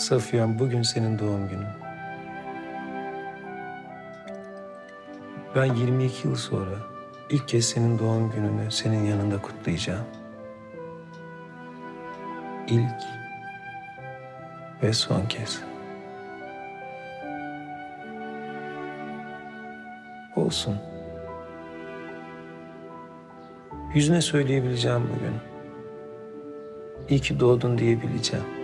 Safiyem bugün senin doğum günün. Ben 22 yıl sonra ilk kez senin doğum gününü senin yanında kutlayacağım. İlk ve son kez. Olsun. Yüzüne söyleyebileceğim bugün. İyi ki doğdun diyebileceğim.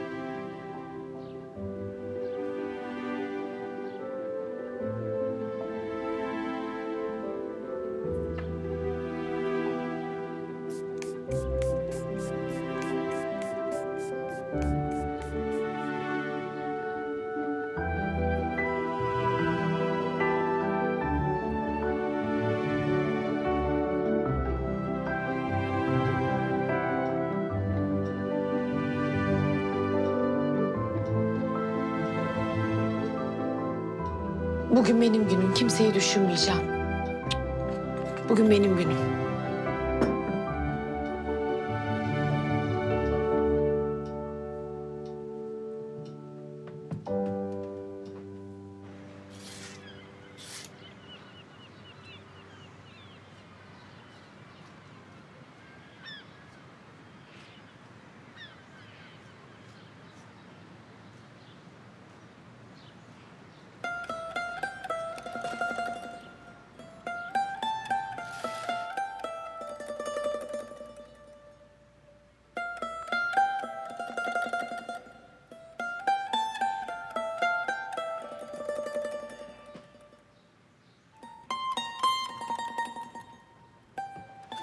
Bugün benim günüm. Kimseyi düşünmeyeceğim. Bugün benim günüm.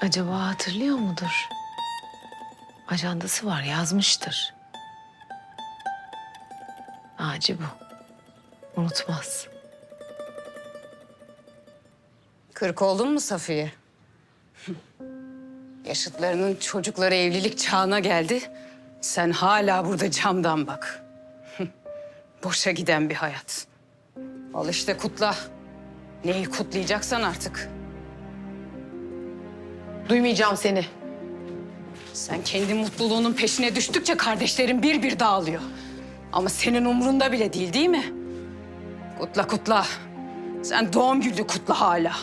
Acaba hatırlıyor mudur? Ajandası var, yazmıştır. Ağacı bu. Unutmaz. Kırk oldun mu Safiye? Yaşıtlarının çocukları evlilik çağına geldi. Sen hala burada camdan bak. Boşa giden bir hayat. Al işte kutla. Neyi kutlayacaksan artık. Duymayacağım seni. Sen kendi mutluluğunun peşine düştükçe kardeşlerin bir bir dağılıyor. Ama senin umrunda bile değil değil mi? Kutla kutla. Sen doğum günü kutla hala.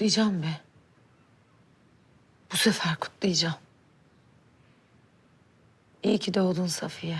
Kutlayacağım be. Bu sefer kutlayacağım. İyi ki doğdun Safiye.